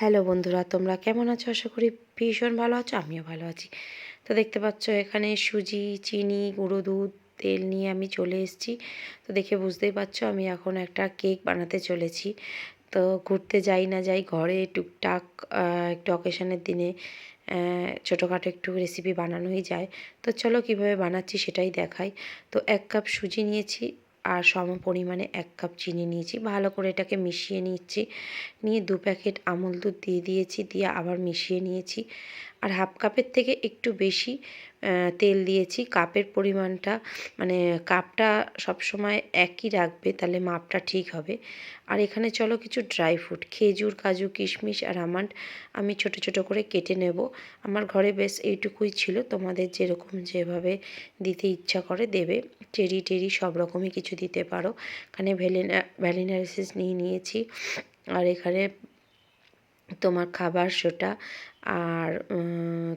Hello বন্ধুরা, তোমরা কেমন আছো? আশা করি ভীষণ ভালো আছো, আমিও ভালো আছি। তো দেখতে পাচ্ছ, এখানে সুজি, চিনি, গুঁড়ো দুধ, তেল নিয়ে আমি চলে এসেছি। তো দেখে বুঝতেই পারছ, আমি এখন একটা কেক বানাতে চলেছি। তো ঘুরতে যাই না যাই, ঘরে টুকটাক একটু অকেশনের দিনে ছোটোখাটো একটু রেসিপি বানানোই যায়। তো চলো কীভাবে বানাচ্ছি সেটাই দেখাই। তো এক কাপ সুজি নিয়েছি আর সম পরিমাণে এক কাপ চিনি নিয়েছি। ভালো করে এটাকে মিশিয়ে নিচ্ছি। নিয়ে দু প্যাকেট আমুল দুধ দিয়ে দিয়েছি, দিয়ে আবার মিশিয়ে নিয়েছি। আর হাফ কাপের থেকে একটু বেশি তেল দিয়েছি। কাপের পরিমাণটা মানে কাপটা সবসময় একই রাখবে, তাহলে মাপটা ঠিক হবে। আর এখানে চলো কিছু ড্রাই ফ্রুট খেজুর, কাজু, কিশমিশ আর আমান্ড আমি ছোট ছোট করে কেটে নেব। আমার ঘরে বেশ এইটুকুই ছিল, তোমাদের যেরকম যেভাবে দিতে ইচ্ছা করে দেবে। চেরি টেরি সব রকমই কিছু দিতে পারো। এখানে ভ্যালিনা ভ্যালিনা রেসিস নিয়ে নিয়েছি। আর এখানে তোমার খাবার সোটা আর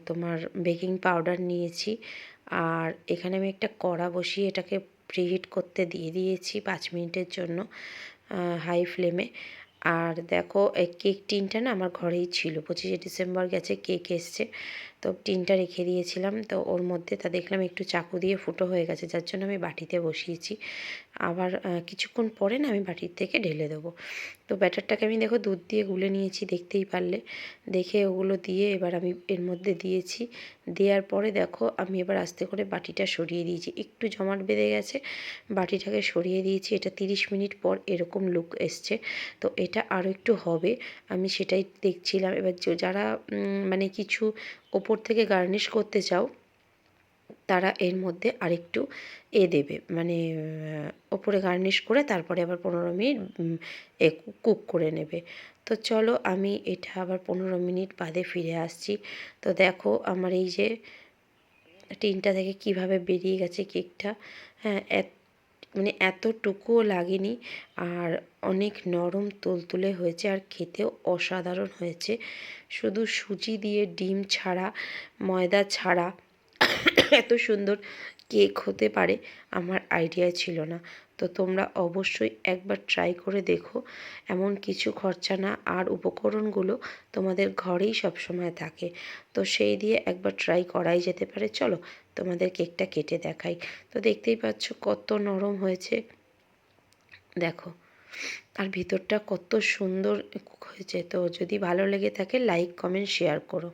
তোমার বেকিং পাউডার নিয়েছি। আর এখানে আমি একটা কড়া বসিয়ে এটাকে প্রিহিট করতে দিয়ে দিয়েছি পাঁচ মিনিটের জন্য হাই ফ্লেমে আর দেখো, এই কেক টিনটা না আমার ঘরেই ছিল। পঁচিশে ডিসেম্বর গেছে কেক এসছে। তো টিনটা রেখে দিয়েছিলাম। তো ওর মধ্যে তা দেখলাম একটু চাকু দিয়ে ফুটো হয়ে গেছে, যার জন্য আমি বাটিতে বসিয়েছি। আবার কিছুক্ষণ পরে না আমি বাটির থেকে ঢেলে দেবো। তো ব্যাটারটাকে আমি দেখো দুধ দিয়ে গুলে নিয়েছি দেখতেই পারলে। দেখে ওগুলো দিয়ে এবার আমি এর মধ্যে দিয়েছি। দেওয়ার পরে দেখো আমি এবার আস্তে করে বাটিটা সরিয়ে দিয়েছি। একটু জমাট বেঁধে গেছে, বাটিটাকে সরিয়ে দিয়েছি। এটা তিরিশ মিনিট পর এরকম লুক এসছে। তো এটা আরও একটু হবে। আমি সেটাই দেখছিলাম। এবার যারা মানে কিছু ওপর থেকে গার্নিশ করতে চাও তারা এর মধ্যে আরেকটু এ দেবে। মানে ওপরে গার্নিশ করে তারপরে আবার পনেরো মিনিট এ কুক করে নেবে। তো চলো আমি এটা আবার পনেরো মিনিট বাদে ফিরে আসছি। তো দেখো আমার এই যে টিনটা থেকে কীভাবে বেরিয়ে গেছে কেকটা। হ্যাঁ মানে এতটুকুও লাগেনি আর অনেক নরম তুলতুলে হয়েছে আর খেতেও অসাধারণ হয়েছে। শুধু সুজি দিয়ে ডিম ছাড়া, ময়দা ছাড়া এত সুন্দর কেক হতে পারে আমার আইডিয়া ছিল না। তো তোমরা অবশ্যই একবার ট্রাই করে দেখো। এমন কিছু খরচা না আর উপকরণগুলো তোমাদের ঘরেই সবসময় থাকে। তো সেই দিয়ে একবার ট্রাই করাই যেতে পারে। চলো তোমাদের কেকটা কেটে দেখাই। তো দেখতেই পাচ্ছ কত নরম হয়েছে। দেখো, আর ভিতরটা কত সুন্দর হয়েছে। তো যদি ভালো লেগে থাকে লাইক কমেন্ট শেয়ার করো।